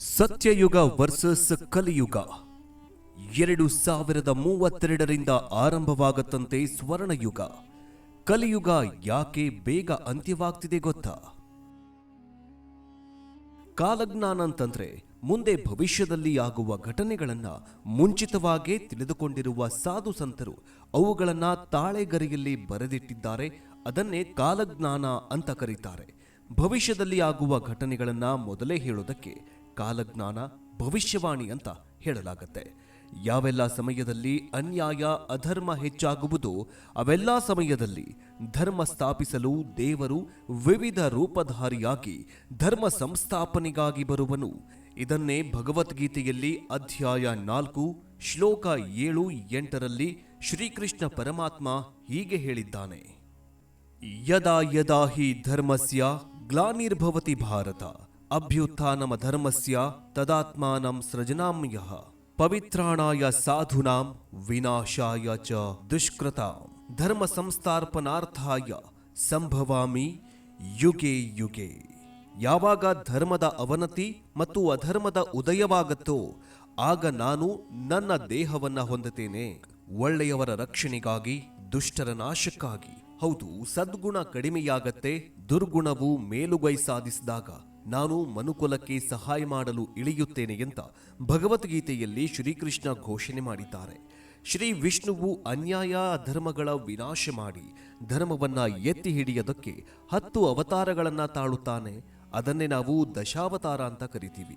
ಸತ್ಯಯುಗ versus ಕಲಿಯುಗ. ಎರಡು ಸಾವಿರದ ಮೂವತ್ತೆರಡರಿಂದ ಆರಂಭವಾಗತ್ತಂತೆ ಸ್ವರ್ಣಯುಗ. ಕಲಿಯುಗ ಯಾಕೆ ಬೇಗ ಅಂತ್ಯವಾಗ್ತಿದೆ ಗೊತ್ತಾ? ಕಾಲಜ್ಞಾನ ಅಂತಂದ್ರೆ ಮುಂದೆ ಭವಿಷ್ಯದಲ್ಲಿ ಆಗುವ ಘಟನೆಗಳನ್ನ ಮುಂಚಿತವಾಗೇ ತಿಳಿದುಕೊಂಡಿರುವ ಸಾಧು ಸಂತರು ಅವುಗಳನ್ನ ತಾಳೆಗರಿಯಲ್ಲಿ ಬರೆದಿಟ್ಟಿದ್ದಾರೆ, ಅದನ್ನೇ ಕಾಲಜ್ಞಾನ ಅಂತ ಕರೀತಾರೆ. ಭವಿಷ್ಯದಲ್ಲಿ ಆಗುವ ಘಟನೆಗಳನ್ನ ಮೊದಲೇ ಹೇಳೋದಕ್ಕೆ ಕಾಲಜ್ಞಾನ ಭವಿಷ್ಯವಾಣಿ ಅಂತ ಹೇಳಲಾಗುತ್ತೆ. ಯಾವೆಲ್ಲ ಸಮಯದಲ್ಲಿ ಅನ್ಯಾಯ, ಅಧರ್ಮ ಹೆಚ್ಚಾಗುವುದು ಅವೆಲ್ಲ ಸಮಯದಲ್ಲಿ ಧರ್ಮ ಸ್ಥಾಪಿಸಲು ದೇವರು ವಿವಿಧ ರೂಪಧಾರಿಯಾಗಿ ಧರ್ಮ ಸಂಸ್ಥಾಪನೆಗಾಗಿ ಬರುವನು. ಇದನ್ನೇ ಭಗವದ್ಗೀತೆಯಲ್ಲಿ ಅಧ್ಯಾಯ ನಾಲ್ಕು, ಶ್ಲೋಕ ಏಳು, ಎಂಟರಲ್ಲಿ ಶ್ರೀಕೃಷ್ಣ ಪರಮಾತ್ಮ ಹೀಗೆ ಹೇಳಿದ್ದಾನೆ. ಯದಾ ಯದಾ ಹಿ ಧರ್ಮಸ್ಯ ಗ್ಲಾನಿರ್ಭವತಿ ಭಾರತ ಅಭ್ಯುತ್ಥಾನಮ ಧರ್ಮಸ್ಯ ತದಾತ್ಮಾನಂ ಸೃಜನಾಮ್ಯಃ. ಪವಿತ್ರಾಣಾಯ ಸಾಧುನಾಂ ವಿನಾಶಾಯ ಚ ದುಷ್ಕೃತ. ಧರ್ಮ ಸಂಸ್ಥಾರ್ಪನಾರ್ಥಾಯ ಸಂಭವಾಮಿ ಯುಗೆ ಯುಗೆ. ಯಾವಾಗ ಧರ್ಮದ ಅವನತಿ ಮತ್ತು ಅಧರ್ಮದ ಉದಯವಾಗತ್ತೋ, ಆಗ ನಾನು ನನ್ನ ದೇಹವನ್ನ ಹೊಂದುತ್ತೇನೆ. ಒಳ್ಳೆಯವರ ರಕ್ಷಣೆಗಾಗಿ, ದುಷ್ಟರ ನಾಶಕ್ಕಾಗಿ. ಹೌದು, ಸದ್ಗುಣ ಕಡಿಮೆಯಾಗತ್ತೆ, ದುರ್ಗುಣವು ಮೇಲುಗೈ ಸಾಧಿಸಿದಾಗ. ನಾನು ಮನುಕುಲಕ್ಕೆ ಸಹಾಯ ಮಾಡಲು ಇಳಿಯುತ್ತೇನೆ ಅಂತ ಭಗವದ್ಗೀತೆಯಲ್ಲಿ ಶ್ರೀಕೃಷ್ಣ ಘೋಷಣೆ ಮಾಡಿದ್ದಾರೆ. ಶ್ರೀ ವಿಷ್ಣುವು ಅನ್ಯಾಯ ಧರ್ಮಗಳ ವಿನಾಶ ಮಾಡಿ ಧರ್ಮವನ್ನ ಎತ್ತಿ ಹಿಡಿಯೋದಕ್ಕೆ ಹತ್ತು ಅವತಾರಗಳನ್ನು ತಾಳುತ್ತಾನೆ. ಅದನ್ನೇ ನಾವು ದಶಾವತಾರ ಅಂತ ಕರಿತೀವಿ.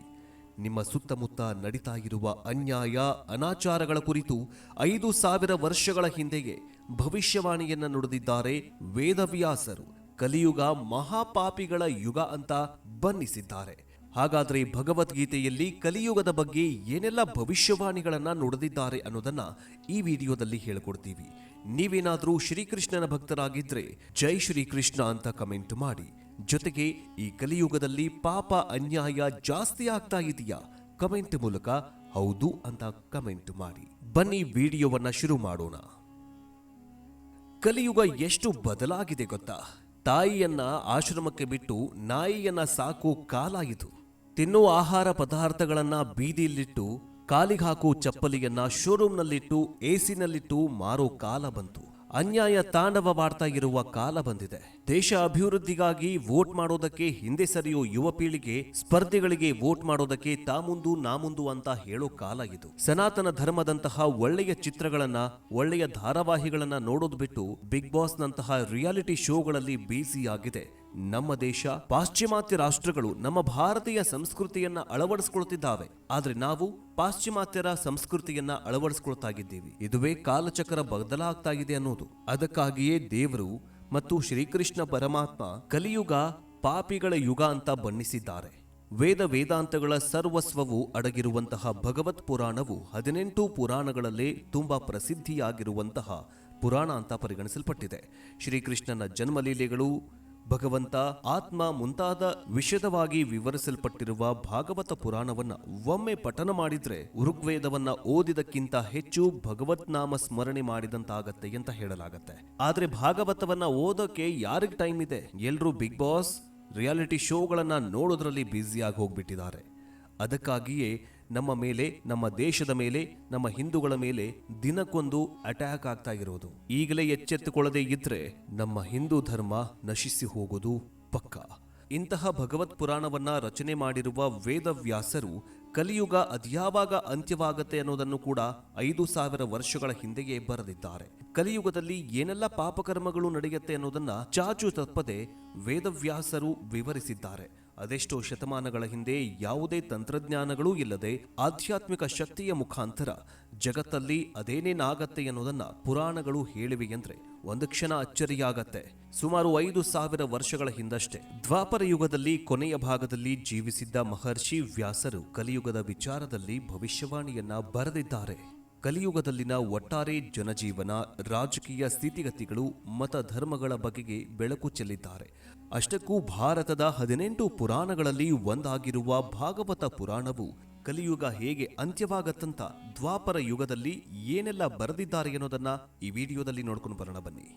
ನಿಮ್ಮ ಸುತ್ತಮುತ್ತ ನಡೀತಾ ಇರುವ ಅನ್ಯಾಯ, ಅನಾಚಾರಗಳ ಕುರಿತು ಐದು ಸಾವಿರ ವರ್ಷಗಳ ಹಿಂದೆಯೇ ಭವಿಷ್ಯವಾಣಿಯನ್ನು ನುಡಿದಿದ್ದಾರೆ ವೇದವ್ಯಾಸರು. ಕಲಿಯುಗ ಮಹಾಪಾಪಿಗಳ ಯುಗ ಅಂತ ಬಣ್ಣಿಸಿದ್ದಾರೆ. ಹಾಗಾದ್ರೆ ಭಗವದ್ಗೀತೆಯಲ್ಲಿ ಕಲಿಯುಗದ ಬಗ್ಗೆ ಏನೆಲ್ಲ ಭವಿಷ್ಯವಾಣಿಗಳನ್ನ ನುಡಿದಿದ್ದಾರೆ ಅನ್ನೋದನ್ನ ಈ ವಿಡಿಯೋದಲ್ಲಿ ಹೇಳ್ಕೊಡ್ತೀವಿ. ನೀವೇನಾದ್ರೂ ಶ್ರೀಕೃಷ್ಣನ ಭಕ್ತರಾಗಿದ್ರೆ ಜೈ ಶ್ರೀಕೃಷ್ಣ ಅಂತ ಕಮೆಂಟ್ ಮಾಡಿ. ಜೊತೆಗೆ ಈ ಕಲಿಯುಗದಲ್ಲಿ ಪಾಪ ಅನ್ಯಾಯ ಜಾಸ್ತಿ ಆಗ್ತಾ ಇದೆಯಾ? ಕಮೆಂಟ್ ಮೂಲಕ ಹೌದು ಅಂತ ಕಮೆಂಟ್ ಮಾಡಿ. ಬನ್ನಿ ವಿಡಿಯೋವನ್ನ ಶುರು ಮಾಡೋಣ. ಕಲಿಯುಗ ಎಷ್ಟು ಬದಲಾಗಿದೆ ಗೊತ್ತಾ? ತಾಯಿಯನ್ನ ಆಶ್ರಮಕ್ಕೆ ಬಿಟ್ಟು ನಾಯಿಯನ್ನ ಸಾಕು ಕಾಲಾಯಿತು. ತಿನ್ನುವ ಆಹಾರ ಪದಾರ್ಥಗಳನ್ನ ಬೀದಿಯಲ್ಲಿಟ್ಟು, ಕಾಲಿಗೆ ಹಾಕೋ ಚಪ್ಪಲಿಯನ್ನ ಶೋರೂಮ್ನಲ್ಲಿಟ್ಟು, ಎಸಿನಲ್ಲಿಟ್ಟು ಮಾರೋ ಕಾಲ ಬಂತು. ಅನ್ಯಾಯ ತಾಂಡವವಾಡ್ತಾ ಇರುವ ಕಾಲ ಬಂದಿದೆ. ದೇಶ ಅಭಿವೃದ್ಧಿಗಾಗಿ ವೋಟ್ ಮಾಡೋದಕ್ಕೆ ಹಿಂದೆ ಸರಿಯೋ ಯುವ ಪೀಳಿಗೆ ಸ್ಪರ್ಧೆಗಳಿಗೆ ವೋಟ್ ಮಾಡೋದಕ್ಕೆ ತಾಮುಂದು ನಾಮುಂದು ಅಂತ ಹೇಳೋ ಕಾಲ ಇದು. ಸನಾತನ ಧರ್ಮದಂತಹ ಒಳ್ಳೆಯ ಚಿತ್ರಗಳನ್ನ, ಒಳ್ಳೆಯ ಧಾರಾವಾಹಿಗಳನ್ನ ನೋಡೋದು ಬಿಟ್ಟು ಬಿಗ್ ಬಾಸ್ ನಂತಹ ರಿಯಾಲಿಟಿ ಶೋಗಳಲ್ಲಿ ಆಗಿದೆ. ನಮ್ಮ ದೇಶ, ಪಾಶ್ಚಿಮಾತ್ಯ ರಾಷ್ಟ್ರಗಳು ನಮ್ಮ ಭಾರತೀಯ ಸಂಸ್ಕೃತಿಯನ್ನ ಅಳವಡಿಸಿಕೊಳ್ತಿದ್ದಾವೆ. ಆದರೆ ನಾವು ಪಾಶ್ಚಿಮಾತ್ಯರ ಸಂಸ್ಕೃತಿಯನ್ನ ಅಳವಡಿಸಿಕೊಳ್ತಾಗಿದ್ದೀವಿ. ಇದುವೇ ಕಾಲಚಕ್ರ ಬದಲಾಗ್ತಾ ಇದೆ ಅನ್ನೋದು. ಅದಕ್ಕಾಗಿಯೇ ದೇವರು ಮತ್ತು ಶ್ರೀಕೃಷ್ಣ ಪರಮಾತ್ಮ ಕಲಿಯುಗ ಪಾಪಿಗಳ ಯುಗ ಅಂತ ಬಣ್ಣಿಸಿದ್ದಾರೆ. ವೇದ ವೇದಾಂತಗಳ ಸರ್ವಸ್ವವು ಅಡಗಿರುವಂತಹ ಭಗವತ್ ಪುರಾಣವು ಹದಿನೆಂಟು ಪುರಾಣಗಳಲ್ಲೇ ತುಂಬಾ ಪ್ರಸಿದ್ಧಿಯಾಗಿರುವಂತಹ ಪುರಾಣ ಅಂತ ಪರಿಗಣಿಸಲ್ಪಟ್ಟಿದೆ. ಶ್ರೀಕೃಷ್ಣನ ಜನ್ಮಲೀಲೆಗಳು ಭಗವಂತ ಆತ್ಮ ಮುಂತಾದ ವಿಷದವಾಗಿ ವಿವರಿಸಲ್ಪಟ್ಟಿರುವ ಭಾಗವತ ಪುರಾಣವನ್ನ ಒಮ್ಮೆ ಪಠನ ಮಾಡಿದ್ರೆ ಋಗ್ವೇದವನ್ನ ಓದಿದಕ್ಕಿಂತ ಹೆಚ್ಚು ಭಗವತ್ ನಾಮ ಸ್ಮರಣೆ ಮಾಡಿದಂತಾಗತ್ತೆ ಅಂತ ಹೇಳಲಾಗತ್ತೆ. ಆದ್ರೆ ಭಾಗವತವನ್ನ ಓದೋಕೆ ಯಾರಿಗ್ ಟೈಮ್ ಇದೆ? ಎಲ್ರೂ ಬಿಗ್ ಬಾಸ್, ರಿಯಾಲಿಟಿ ಶೋಗಳನ್ನ ನೋಡೋದ್ರಲ್ಲಿ ಬ್ಯುಸಿಯಾಗಿ ಹೋಗ್ಬಿಟ್ಟಿದ್ದಾರೆ. ಅದಕ್ಕಾಗಿಯೇ ನಮ್ಮ ಮೇಲೆ, ನಮ್ಮ ದೇಶದ ಮೇಲೆ, ನಮ್ಮ ಹಿಂದೂಗಳ ಮೇಲೆ ದಿನಕ್ಕೊಂದು ಅಟ್ಯಾಕ್ ಆಗ್ತಾ ಇರೋದು. ಈಗಲೇ ಎಚ್ಚೆತ್ತುಕೊಳ್ಳದೆ ಇದ್ರೆ ನಮ್ಮ ಹಿಂದೂ ಧರ್ಮ ನಶಿಸಿ ಹೋಗೋದು ಪಕ್ಕ. ಇಂತಹ ಭಗವತ್ ಪುರಾಣವನ್ನ ರಚನೆ ಮಾಡಿರುವ ವೇದವ್ಯಾಸರು ಕಲಿಯುಗ ಅದ್ಯಾವಾಗ ಅಂತ್ಯವಾಗತ್ತೆ ಅನ್ನೋದನ್ನು ಕೂಡ ಐದು ಸಾವಿರ ವರ್ಷಗಳ ಹಿಂದೆಯೇ ಬರೆದಿದ್ದಾರೆ. ಕಲಿಯುಗದಲ್ಲಿ ಏನೆಲ್ಲ ಪಾಪಕರ್ಮಗಳು ನಡೆಯುತ್ತೆ ಅನ್ನೋದನ್ನ ಚಾಚು ತಪ್ಪದೆ ವೇದವ್ಯಾಸರು ವಿವರಿಸಿದ್ದಾರೆ. ಅದೆಷ್ಟೋ ಶತಮಾನಗಳ ಹಿಂದೆ ಯಾವುದೇ ತಂತ್ರಜ್ಞಾನಗಳೂ ಇಲ್ಲದೆ ಆಧ್ಯಾತ್ಮಿಕ ಶಕ್ತಿಯ ಮುಖಾಂತರ ಜಗತ್ತಲ್ಲಿ ಅದೇನೇನಾಗತ್ತೆ ಅನ್ನೋದನ್ನ ಪುರಾಣಗಳು ಹೇಳಿವೆ ಎಂದ್ರೆ ಒಂದು ಕ್ಷಣ ಅಚ್ಚರಿಯಾಗತ್ತೆ. ಸುಮಾರು ಐದು ಸಾವಿರ ವರ್ಷಗಳ ಹಿಂದಷ್ಟೇ ದ್ವಾಪರ ಯುಗದಲ್ಲಿ ಕೊನೆಯ ಭಾಗದಲ್ಲಿ ಜೀವಿಸಿದ್ದ ಮಹರ್ಷಿ ವ್ಯಾಸರು ಕಲಿಯುಗದ ವಿಚಾರದಲ್ಲಿ ಭವಿಷ್ಯವಾಣಿಯನ್ನ ಬರೆದಿದ್ದಾರೆ. ಕಲಿಯುಗದಲ್ಲಿನ ಒಟ್ಟಾರೆ ಜನಜೀವನ, ರಾಜಕೀಯ ಸ್ಥಿತಿಗತಿಗಳು ಮತ ಧರ್ಮಗಳ ಬಗೆಗೆ ಬೆಳಕು ಚೆಲ್ಲಿದ್ದಾರೆ. ಅಷ್ಟಕ್ಕೂ ಭಾರತದ ಹದಿನೆಂಟು ಪುರಾಣಗಳಲ್ಲಿ ಒಂದಾಗಿರುವ ಭಾಗವತ ಪುರಾಣವು ಕಲಿಯುಗ ಹೇಗೆ ಅಂತ್ಯವಾಗತ್ತಂತ ದ್ವಾಪರ ಯುಗದಲ್ಲಿ ಏನೆಲ್ಲ ಬರೆದಿದ್ದಾರೆ ಅನ್ನೋದನ್ನ ಈ ವಿಡಿಯೋದಲ್ಲಿ ನೋಡ್ಕೊಂಡು ಬರೋಣ ಬನ್ನಿ.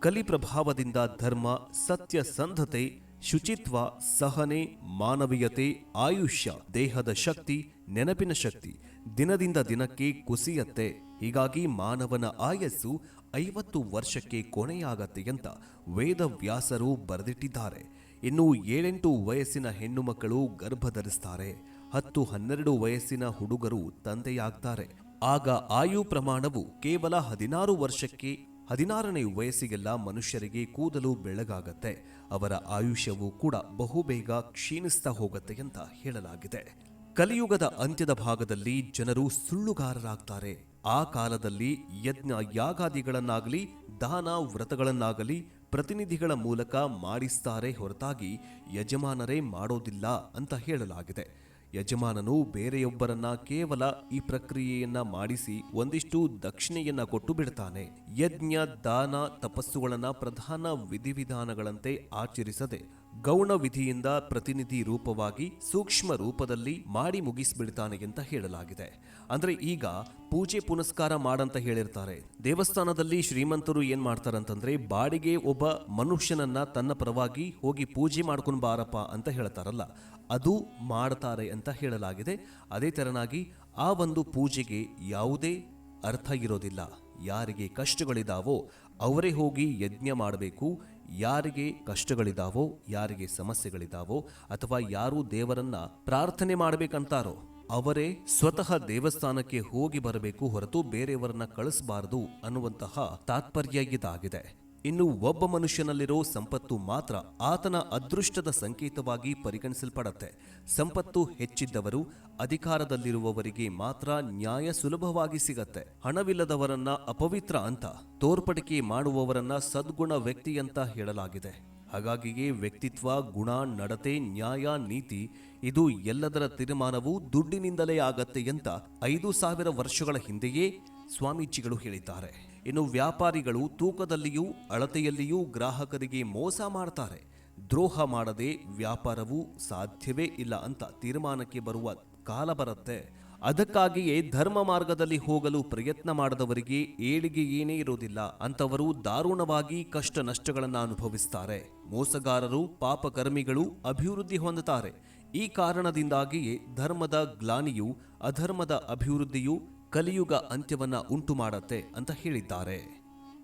ಕಲಿ ಪ್ರಭಾವದಿಂದ ಧರ್ಮ, ಸತ್ಯ ಸಂಧತೆ, ಶುಚಿತ್ವ, ಸಹನೆ, ಮಾನವೀಯತೆ, ಆಯುಷ್ಯ, ದೇಹದ ಶಕ್ತಿ, ನೆನಪಿನ ಶಕ್ತಿ ದಿನದಿಂದ ದಿನಕ್ಕೆ ಕುಸಿಯತ್ತೆ. ಹೀಗಾಗಿ ಮಾನವನ ಆಯಸ್ಸು ಐವತ್ತು ವರ್ಷಕ್ಕೆ ಕೊನೆಯಾಗತ್ತೆ ಅಂತ ವೇದವ್ಯಾಸರು ಬರೆದಿಟ್ಟಿದ್ದಾರೆ. ಇನ್ನು ಏಳೆಂಟು ವಯಸ್ಸಿನ ಹೆಣ್ಣು ಮಕ್ಕಳು ಗರ್ಭ ಧರಿಸ್ತಾರೆ ಹತ್ತು ಹನ್ನೆರಡು ವಯಸ್ಸಿನ ಹುಡುಗರು ತಂದೆಯಾಗ್ತಾರೆ. ಆಗ ಆಯು ಪ್ರಮಾಣವು ಕೇವಲ ಹದಿನಾರು ವರ್ಷಕ್ಕೆ, ಹದಿನಾರನೇ ವಯಸ್ಸಿಗೆಲ್ಲ ಮನುಷ್ಯರಿಗೆ ಕೂದಲು ಬೆಳಗಾಗತ್ತೆ. ಅವರ ಆಯುಷ್ಯವು ಕೂಡ ಬಹುಬೇಗ ಕ್ಷೀಣಿಸ್ತಾ ಹೋಗತ್ತೆ ಅಂತ ಹೇಳಲಾಗಿದೆ. ಕಲಿಯುಗದ ಅಂತ್ಯದ ಭಾಗದಲ್ಲಿ ಜನರು ಸುಳ್ಳುಗಾರರಾಗ್ತಾರೆ. ಆ ಕಾಲದಲ್ಲಿ ಯಜ್ಞ ಯಾಗಾದಿಗಳನ್ನಾಗಲಿ, ದಾನ ವ್ರತಗಳನ್ನಾಗಲಿ ಪ್ರತಿನಿಧಿಗಳ ಮೂಲಕ ಮಾಡಿಸ್ತಾರೆ ಹೊರತಾಗಿ ಯಜಮಾನರೇ ಮಾಡೋದಿಲ್ಲ ಅಂತ ಹೇಳಲಾಗಿದೆ. ಯಜಮಾನನು ಬೇರೆಯೊಬ್ಬರನ್ನ ಕೇವಲ ಈ ಪ್ರಕ್ರಿಯೆಯನ್ನ ಮಾಡಿಸಿ ಒಂದಿಷ್ಟು ದಕ್ಷಿಣೆಯನ್ನ ಕೊಟ್ಟು ಬಿಡ್ತಾನೆ. ಯಜ್ಞ, ದಾನ, ತಪಸ್ಸುಗಳನ್ನ ಪ್ರಧಾನ ವಿಧಿವಿಧಾನಗಳಂತೆ ಆಚರಿಸದೆ ಗೌಣ ವಿಧಿಯಿಂದ ಪ್ರತಿನಿಧಿ ರೂಪವಾಗಿ ಸೂಕ್ಷ್ಮ ರೂಪದಲ್ಲಿ ಮಾಡಿ ಮುಗಿಸ್ಬಿಡ್ತಾನೆ ಅಂತ ಹೇಳಲಾಗಿದೆ. ಅಂದ್ರೆ ಈಗ ಪೂಜೆ ಪುನಸ್ಕಾರ ಮಾಡಂತ ಹೇಳಿರ್ತಾರೆ. ದೇವಸ್ಥಾನದಲ್ಲಿ ಶ್ರೀಮಂತರು ಏನ್ ಮಾಡ್ತಾರಂತಂದ್ರೆ ಬಾಡಿಗೆ ಒಬ್ಬ ಮನುಷ್ಯನನ್ನ ತನ್ನ ಪರವಾಗಿ ಹೋಗಿ ಪೂಜೆ ಮಾಡ್ಕೊಂಡು ಬಾರಪ್ಪ ಅಂತ ಹೇಳ್ತಾರಲ್ಲ. ಅದು ಮಾಡ್ತಾರೆ ಅಂತ ಹೇಳಲಾಗಿದೆ. ಅದೇ ತೆರನಾಗಿ ಆ ಒಂದು ಪೂಜೆಗೆ ಯಾವುದೇ ಅರ್ಥ ಇರೋದಿಲ್ಲ. ಯಾರಿಗೆ ಕಷ್ಟಗಳಿದಾವೋ ಅವರೇ ಹೋಗಿ ಯಜ್ಞ ಮಾಡಬೇಕು ಯಾರಿಗೆ ಕಷ್ಟಗಳಿದಾವೋ, ಯಾರಿಗೆ ಸಮಸ್ಯೆಗಳಿದಾವೋ ಅಥವಾ ಯಾರು ದೇವರನ್ನ ಪ್ರಾರ್ಥನೆ ಮಾಡಬೇಕಂತಾರೋ, ಅವರೇ ಸ್ವತಃ ದೇವಸ್ಥಾನಕ್ಕೆ ಹೋಗಿ ಬರಬೇಕು ಹೊರತು ಬೇರೆಯವರನ್ನ ಕಳಿಸಬಾರದು ಅನ್ನುವಂತಹ ತಾತ್ಪರ್ಯ ಇದಾಗಿದೆ. ಇನ್ನು ಒಬ್ಬ ಮನುಷ್ಯನಲ್ಲಿರೋ ಸಂಪತ್ತು ಮಾತ್ರ ಆತನ ಅದೃಷ್ಟದ ಸಂಕೇತವಾಗಿ ಪರಿಗಣಿಸಲ್ಪಡತ್ತೆ. ಸಂಪತ್ತು ಹೆಚ್ಚಿದ್ದವರು ಅಧಿಕಾರದಲ್ಲಿರುವವರಿಗೆ ಮಾತ್ರ ನ್ಯಾಯ ಸುಲಭವಾಗಿ ಸಿಗತ್ತೆ. ಹಣವಿಲ್ಲದವರನ್ನ ಅಪವಿತ್ರ ಅಂತ, ತೋರ್ಪಡಿಕೆ ಮಾಡುವವರನ್ನ ಸದ್ಗುಣ ವ್ಯಕ್ತಿ ಅಂತ ಹೇಳಲಾಗಿದೆ. ಹಾಗಾಗಿಯೇ ವ್ಯಕ್ತಿತ್ವ, ಗುಣ, ನಡತೆ, ನ್ಯಾಯ, ನೀತಿ ಇದು ಎಲ್ಲದರ ತೀರ್ಮಾನವು ದುಡ್ಡಿನಿಂದಲೇ ಆಗತ್ತೆ ಅಂತ ಐದು ಸಾವಿರ ವರ್ಷಗಳ ಹಿಂದೆಯೇ ಸ್ವಾಮೀಜಿಗಳು ಹೇಳಿದ್ದಾರೆ. ಇನ್ನು ವ್ಯಾಪಾರಿಗಳು ತೂಕದಲ್ಲಿಯೂ ಅಳತೆಯಲ್ಲಿಯೂ ಗ್ರಾಹಕರಿಗೆ ಮೋಸ ಮಾಡ್ತಾರೆ. ದ್ರೋಹ ಮಾಡದೆ ವ್ಯಾಪಾರವು ಸಾಧ್ಯವೇ ಇಲ್ಲ ಅಂತ ತೀರ್ಮಾನಕ್ಕೆ ಬರುವ ಕಾಲ ಬರುತ್ತೆ. ಅದಕ್ಕಾಗಿಯೇ ಧರ್ಮ ಮಾರ್ಗದಲ್ಲಿ ಹೋಗಲು ಪ್ರಯತ್ನ ಮಾಡದವರಿಗೆ ಏಳಿಗೆ ಏನೇ ಇರೋದಿಲ್ಲ ಅಂತವರು ದಾರುಣವಾಗಿ ಕಷ್ಟ ನಷ್ಟಗಳನ್ನು ಅನುಭವಿಸ್ತಾರೆ. ಮೋಸಗಾರರು, ಪಾಪಕರ್ಮಿಗಳು ಅಭಿವೃದ್ಧಿ ಹೊಂದುತ್ತಾರೆ. ಈ ಕಾರಣದಿಂದಾಗಿಯೇ ಧರ್ಮದ ಗ್ಲಾನಿಯು, ಅಧರ್ಮದ ಅಭಿವೃದ್ಧಿಯು ಕಲಿಯುಗ ಅಂತ್ಯವನ್ನ ಉಂಟು ಮಾಡತ್ತೆ ಅಂತ ಹೇಳಿದ್ದಾರೆ.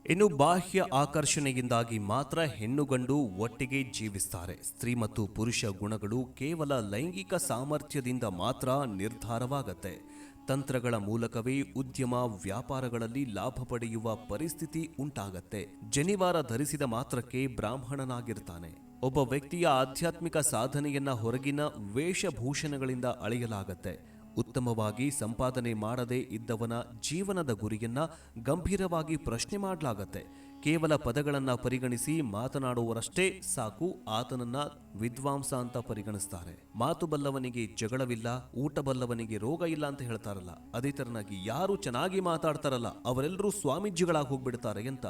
ಇನ್ನು ಬಾಹ್ಯ ಆಕರ್ಷಣೆಯಿಂದಾಗಿ ಮಾತ್ರ ಹೆಣ್ಣು ಗಂಡು ಒಟ್ಟಿಗೆ ಜೀವಿಸ್ತಾರೆ. ಸ್ತ್ರೀ ಮತ್ತು ಪುರುಷ ಗುಣಗಳು ಕೇವಲ ಲೈಂಗಿಕ ಸಾಮರ್ಥ್ಯದಿಂದ ಮಾತ್ರ ನಿರ್ಧಾರವಾಗತ್ತೆ. ತಂತ್ರಗಳ ಮೂಲಕವೇ ಉದ್ಯಮ, ವ್ಯಾಪಾರಗಳಲ್ಲಿ ಲಾಭ ಪಡೆಯುವ ಪರಿಸ್ಥಿತಿ ಉಂಟಾಗತ್ತೆ. ಜನಿವಾರ ಧರಿಸಿದ ಮಾತ್ರಕ್ಕೆ ಬ್ರಾಹ್ಮಣನಾಗಿರ್ತಾನೆ. ಒಬ್ಬ ವ್ಯಕ್ತಿಯ ಆಧ್ಯಾತ್ಮಿಕ ಸಾಧನೆಯನ್ನ ಹೊರಗಿನ ವೇಷಭೂಷಣಗಳಿಂದ ಅಳೆಯಲಾಗತ್ತೆ. ಉತ್ತಮವಾಗಿ ಸಂಪಾದನೆ ಮಾಡದೇ ಇದ್ದವನ ಜೀವನದ ಗುರಿಯನ್ನ ಗಂಭೀರವಾಗಿ ಪ್ರಶ್ನೆ ಮಾಡಲಾಗತ್ತೆ. ಕೇವಲ ಪದಗಳನ್ನ ಪರಿಗಣಿಸಿ ಮಾತನಾಡುವರಷ್ಟೇ ಸಾಕು, ಆತನನ್ನ ವಿದ್ವಾಂಸ ಅಂತ ಪರಿಗಣಿಸ್ತಾರೆ. ಮಾತು ಬಲ್ಲವನಿಗೆ ಜಗಳವಿಲ್ಲ, ಊಟ ಬಲ್ಲವನಿಗೆ ರೋಗ ಇಲ್ಲ ಅಂತ ಹೇಳ್ತಾರಲ್ಲ, ಅದೇ ತರನಾಗಿ ಯಾರು ಚೆನ್ನಾಗಿ ಮಾತಾಡ್ತಾರಲ್ಲ, ಅವರೆಲ್ಲರೂ ಸ್ವಾಮೀಜಿಗಳಾಗಿ ಹೋಗ್ಬಿಡ್ತಾರೆ ಅಂತ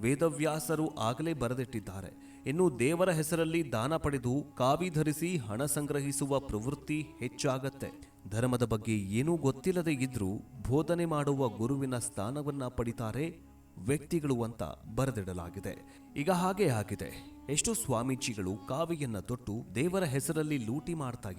ವೇದವ್ಯಾಸರು ಆಗಲೇ ಬರೆದಿಟ್ಟಿದ್ದಾರೆ. ಇನ್ನು ದೇವರ ಹೆಸರಲ್ಲಿ ದಾನ ಪಡೆದು ಕಾವಿ ಧರಿಸಿ ಹಣ ಸಂಗ್ರಹಿಸುವ ಪ್ರವೃತ್ತಿ ಹೆಚ್ಚಾಗತ್ತೆ. ಧರ್ಮದ ಬಗ್ಗೆ ಏನೂ ಗೊತ್ತಿಲ್ಲದೆ ಇದ್ರೂ ಬೋಧನೆ ಮಾಡುವ ಗುರುವಿನ ಸ್ಥಾನವನ್ನ ಪಡಿತಾರೆ ವ್ಯಕ್ತಿಗಳು ಅಂತ ಬರೆದಿಡಲಾಗಿದೆ. ಈಗ ಹಾಗೆ ಆಗಿದೆ. ಎಷ್ಟು ಸ್ವಾಮೀಜಿಗಳು ಕಾವಿಯನ್ನ ತೊಟ್ಟು ದೇವರ ಹೆಸರಲ್ಲಿ ಲೂಟಿ ಮಾಡ್ತಾ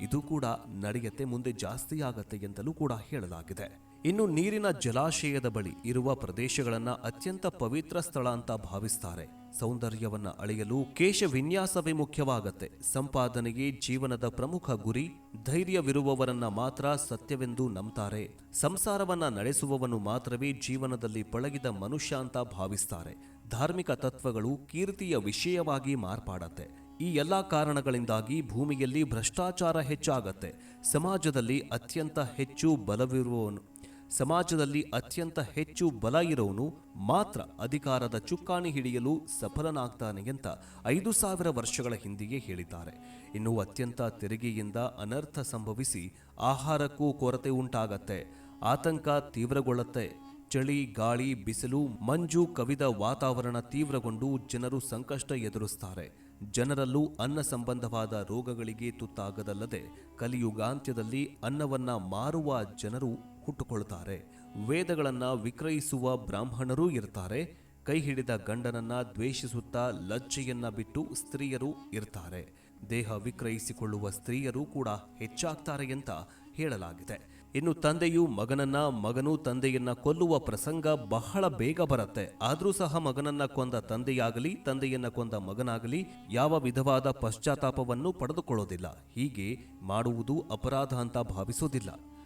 ಇದು ಕೂಡ ನಡೆಯತ್ತೆ, ಮುಂದೆ ಜಾಸ್ತಿ ಆಗತ್ತೆ ಎಂತಲೂ ಕೂಡ ಹೇಳಲಾಗಿದೆ. ಇನ್ನು ನೀರಿನ ಜಲಾಶಯದ ಬಳಿ ಇರುವ ಪ್ರದೇಶಗಳನ್ನ ಅತ್ಯಂತ ಪವಿತ್ರ ಸ್ಥಳ ಅಂತ ಭಾವಿಸ್ತಾರೆ. ಸೌಂದರ್ಯವನ್ನ ಅಳೆಯಲು ಕೇಶ ವಿನ್ಯಾಸವೇ ಮುಖ್ಯವಾಗತ್ತೆ. ಸಂಪಾದನೆಗೆ ಜೀವನದ ಪ್ರಮುಖ ಗುರಿ. ಧೈರ್ಯವಿರುವವರನ್ನ ಮಾತ್ರ ಸತ್ಯವೆಂದು ನಂಬ್ತಾರೆ. ಸಂಸಾರವನ್ನ ನಡೆಸುವವನು ಮಾತ್ರವೇ ಜೀವನದಲ್ಲಿ ಪಳಗಿದ ಮನುಷ್ಯ ಅಂತ ಭಾವಿಸ್ತಾರೆ. ಧಾರ್ಮಿಕ ತತ್ವಗಳು ಕೀರ್ತಿಯ ವಿಷಯವಾಗಿ ಮಾರ್ಪಾಡತ್ತೆ. ಈ ಎಲ್ಲಾ ಕಾರಣಗಳಿಂದಾಗಿ ಭೂಮಿಯಲ್ಲಿ ಭ್ರಷ್ಟಾಚಾರ ಹೆಚ್ಚಾಗತ್ತೆ. ಸಮಾಜದಲ್ಲಿ ಅತ್ಯಂತ ಹೆಚ್ಚು ಬಲವಿರುವವನು ಸಮಾಜದಲ್ಲಿ ಅತ್ಯಂತ ಹೆಚ್ಚು ಬಲ ಇರೋನು ಮಾತ್ರ ಅಧಿಕಾರದ ಚುಕ್ಕಾಣಿ ಹಿಡಿಯಲು ಸಫಲನಾಗ್ತಾನೆ ಅಂತ ಐದು ಸಾವಿರ ವರ್ಷಗಳ ಹಿಂದೆಯೇ ಹೇಳಿದ್ದಾರೆ. ಇನ್ನು ಅತ್ಯಂತ ತೆರಿಗೆಯಿಂದ ಅನರ್ಥ ಸಂಭವಿಸಿ ಆಹಾರಕ್ಕೂ ಕೊರತೆ ಉಂಟಾಗತ್ತೆ. ಆತಂಕ ತೀವ್ರಗೊಳ್ಳುತ್ತೆ. ಚಳಿ, ಗಾಳಿ, ಬಿಸಿಲು, ಮಂಜು ಕವಿದ ವಾತಾವರಣ ತೀವ್ರಗೊಂಡು ಜನರು ಸಂಕಷ್ಟ ಎದುರಿಸ್ತಾರೆ. ಜನರಲ್ಲೂ ಅನ್ನ ಸಂಬಂಧವಾದ ರೋಗಗಳಿಗೆ ತುತ್ತಾಗದಲ್ಲದೆ ಕಲಿಯುಗಾಂತ್ಯದಲ್ಲಿ ಅನ್ನವನ್ನ ಮಾರುವ ಜನರು ಹುಟ್ಟುಕೊಳ್ತಾರೆ. ವೇದಗಳನ್ನು ವಿಕ್ರಯಿಸುವ ಬ್ರಾಹ್ಮಣರೂ ಇರ್ತಾರೆ. ಕೈ ಹಿಡಿದ ಗಂಡನನ್ನ ದ್ವೇಷಿಸುತ್ತಾ ಲಜ್ಜೆಯನ್ನ ಬಿಟ್ಟು ಸ್ತ್ರೀಯರು ಇರ್ತಾರೆ. ದೇಹ ವಿಕ್ರಯಿಸಿಕೊಳ್ಳುವ ಸ್ತ್ರೀಯರು ಕೂಡ ಹೆಚ್ಚಾಗ್ತಾರೆ ಅಂತ ಹೇಳಲಾಗಿದೆ. ಇನ್ನು ತಂದೆಯು ಮಗನನ್ನ, ಮಗನು ತಂದೆಯನ್ನ ಕೊಲ್ಲುವ ಪ್ರಸಂಗ ಬಹಳ ಬೇಗ ಬರುತ್ತೆ. ಆದರೂ ಸಹ ಮಗನನ್ನ ಕೊಂದ ತಂದೆಯಾಗಲಿ, ತಂದೆಯನ್ನ ಕೊಂದ ಮಗನಾಗಲಿ ಯಾವ ವಿಧವಾದ ಪಶ್ಚಾತ್ತಾಪವನ್ನು ಪಡೆದುಕೊಳ್ಳೋದಿಲ್ಲ. ಹೀಗೆ ಮಾಡುವುದು ಅಪರಾಧ ಅಂತ ಭಾವಿಸೋದಿಲ್ಲ.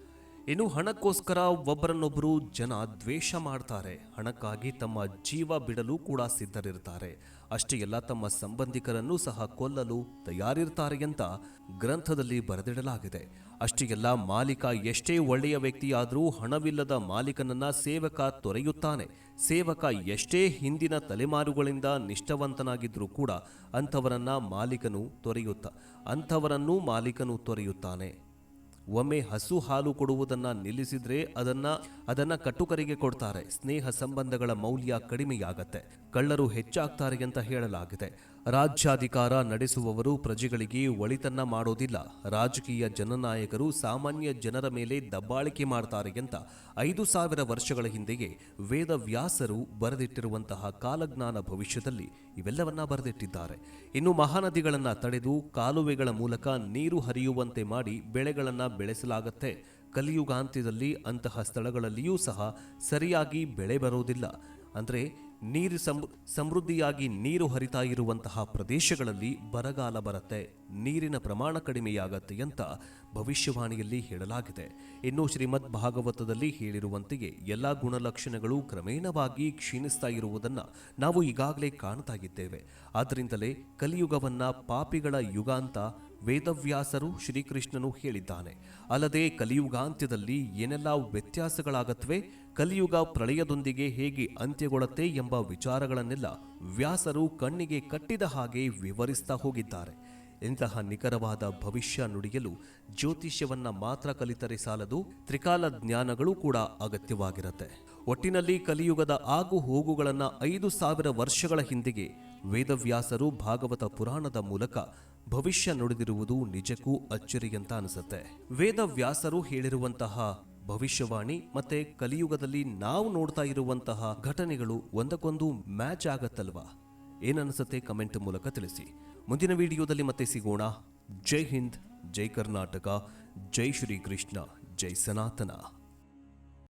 ಇನ್ನು ಹಣಕ್ಕೋಸ್ಕರ ಒಬ್ಬರನ್ನೊಬ್ಬರು ಜನ ದ್ವೇಷ ಮಾಡ್ತಾರೆ. ಹಣಕ್ಕಾಗಿ ತಮ್ಮ ಜೀವ ಬಿಡಲು ಕೂಡ ಸಿದ್ಧರಿರ್ತಾರೆ. ಅಷ್ಟೇ ಎಲ್ಲ ತಮ್ಮ ಸಂಬಂಧಿಕರನ್ನು ಸಹ ಕೊಲ್ಲಲು ತಯಾರಿರ್ತಾರೆ ಅಂತ ಗ್ರಂಥದಲ್ಲಿ ಬರೆದಿಡಲಾಗಿದೆ. ಅಷ್ಟೇ ಎಲ್ಲ ಮಾಲೀಕ ಎಷ್ಟೇ ಒಳ್ಳೆಯ ವ್ಯಕ್ತಿಯಾದರೂ ಹಣವಿಲ್ಲದ ಮಾಲೀಕನನ್ನ ಸೇವಕ ತೊರೆಯುತ್ತಾನೆ. ಸೇವಕ ಎಷ್ಟೇ ಹಿಂದಿನ ತಲೆಮಾರುಗಳಿಂದ ನಿಷ್ಠವಂತನಾಗಿದ್ರೂ ಕೂಡ ಅಂಥವರನ್ನ ಮಾಲೀಕನು ತೊರೆಯುತ್ತ, ಅಂಥವರನ್ನೂ ಮಾಲೀಕನು ತೊರೆಯುತ್ತಾನೆ. ಒಮ್ಮೆ ಹಸು ಹಾಲು ಕೊಡುವುದನ್ನ ನಿಲ್ಲಿಸಿದ್ರೆ ಅದನ್ನ ಅದನ್ನ ಕಟ್ಟುಕರಿಗೆ ಕೊಡ್ತಾರೆ. ಸ್ನೇಹ ಸಂಬಂಧಗಳ ಮೌಲ್ಯ ಕಡಿಮೆಯಾಗತ್ತೆ. ಕಳ್ಳರು ಹೆಚ್ಚಾಗ್ತಾರೆ ಅಂತ ಹೇಳಲಾಗಿದೆ. ರಾಜ್ಯಾಧಿಕಾರ ನಡೆಸುವವರು ಪ್ರಜೆಗಳಿಗೆ ಒಳಿತನ್ನ ಮಾಡೋದಿಲ್ಲ. ರಾಜಕೀಯ ಜನನಾಯಕರು ಸಾಮಾನ್ಯ ಜನರ ಮೇಲೆ ದಬ್ಬಾಳಿಕೆ ಮಾಡ್ತಾರೆ ಅಂತ ಐದು ಸಾವಿರ ವರ್ಷಗಳ ಹಿಂದೆಯೇ ವೇದವ್ಯಾಸರು ಬರೆದಿಟ್ಟಿರುವಂತಹ ಕಾಲಜ್ಞಾನ ಭವಿಷ್ಯದಲ್ಲಿ ಇವೆಲ್ಲವನ್ನ ಬರೆದಿಟ್ಟಿದ್ದಾರೆ. ಇನ್ನು ಮಹಾನದಿಗಳನ್ನ ತಡೆದು ಕಾಲುವೆಗಳ ಮೂಲಕ ನೀರು ಹರಿಯುವಂತೆ ಮಾಡಿ ಬೆಳೆಗಳನ್ನ ಬೆಳೆಸಲಾಗತ್ತೆ. ಕಲಿಯುಗಾಂತ್ಯದಲ್ಲಿ ಅಂತಹ ಸ್ಥಳಗಳಲ್ಲಿಯೂ ಸಹ ಸರಿಯಾಗಿ ಬೆಳೆ ಬರೋದಿಲ್ಲ. ಅಂದರೆ ನೀರು ಸಮ್ ಸಮೃದ್ಧಿಯಾಗಿ ನೀರು ಹರಿತಾ ಇರುವಂತಹ ಪ್ರದೇಶಗಳಲ್ಲಿ ಬರಗಾಲ ಬರುತ್ತೆ. ನೀರಿನ ಪ್ರಮಾಣ ಕಡಿಮೆಯಾಗತ್ತೆ ಅಂತ ಭವಿಷ್ಯವಾಣಿಯಲ್ಲಿ ಹೇಳಲಾಗಿದೆ. ಇನ್ನು ಶ್ರೀಮದ್ ಭಾಗವತದಲ್ಲಿ ಹೇಳಿರುವಂತೆಯೇ ಎಲ್ಲ ಗುಣಲಕ್ಷಣಗಳು ಕ್ರಮೇಣವಾಗಿ ಕ್ಷೀಣಿಸ್ತಾ ಇರುವುದನ್ನು ನಾವು ಈಗಾಗಲೇ ಕಾಣ್ತಾ ಇದ್ದೇವೆ. ಆದ್ದರಿಂದಲೇ ಕಲಿಯುಗವನ್ನ ಪಾಪಿಗಳ ಯುಗ ಅಂತ ವೇದವ್ಯಾಸರು ಶ್ರೀಕೃಷ್ಣನು ಹೇಳಿದ್ದಾನೆ, ಅಲ್ಲದೆ ಕಲಿಯುಗಾಂತ್ಯದಲ್ಲಿ ಏನೆಲ್ಲ ವ್ಯತ್ಯಾಸಗಳಾಗತ್ವೆ, ಕಲಿಯುಗ ಪ್ರಳಯದೊಂದಿಗೆ ಹೇಗೆ ಅಂತ್ಯಗೊಳ್ಳುತ್ತೆ ಎಂಬ ವಿಚಾರಗಳನ್ನೆಲ್ಲ ವ್ಯಾಸರು ಕಣ್ಣಿಗೆ ಕಟ್ಟಿದ ಹಾಗೆ ವಿವರಿಸ್ತಾ ಹೋಗಿದ್ದಾರೆ. ಇಂತಹ ನಿಖರವಾದ ಭವಿಷ್ಯ ನುಡಿಯಲು ಜ್ಯೋತಿಷ್ಯವನ್ನ ಮಾತ್ರ ಕಲಿತರೆ ಸಾಲದು, ತ್ರಿಕಾಲ ಜ್ಞಾನಗಳು ಕೂಡ ಅಗತ್ಯವಾಗಿರುತ್ತೆ. ಒಟ್ಟಿನಲ್ಲಿ ಕಲಿಯುಗದ ಆಗು ಹೋಗುಗಳನ್ನು ಐದು ಸಾವಿರ ವರ್ಷಗಳ ಹಿಂದೆಗೆ ವೇದವ್ಯಾಸರು ಭಾಗವತ ಪುರಾಣದ ಮೂಲಕ ಭವಿಷ್ಯ ನುಡಿದಿರುವುದು ನಿಜಕ್ಕೂ ಅಚ್ಚರಿಯಂತ ಅನಿಸುತ್ತೆ. ವೇದವ್ಯಾಸರು ಹೇಳಿರುವಂತಹ ಭವಿಷ್ಯವಾಣಿ ಮತ್ತೆ ಕಲಿಯುಗದಲ್ಲಿ ನಾವು ನೋಡ್ತಾ ಇರುವಂತಹ ಘಟನೆಗಳು ಒಂದಕ್ಕೊಂದು ಮ್ಯಾಚ್ ಆಗತ್ತಲ್ವಾ? ಏನನ್ನಿಸುತ್ತೆ ಕಮೆಂಟ್ ಮೂಲಕ ತಿಳಿಸಿ. ಮುಂದಿನ ವಿಡಿಯೋದಲ್ಲಿ ಮತ್ತೆ ಸಿಗೋಣ. ಜೈ ಹಿಂದ್, ಜೈ ಕರ್ನಾಟಕ, ಜೈ ಶ್ರೀ ಕೃಷ್ಣ ಜೈ ಸನಾತನ.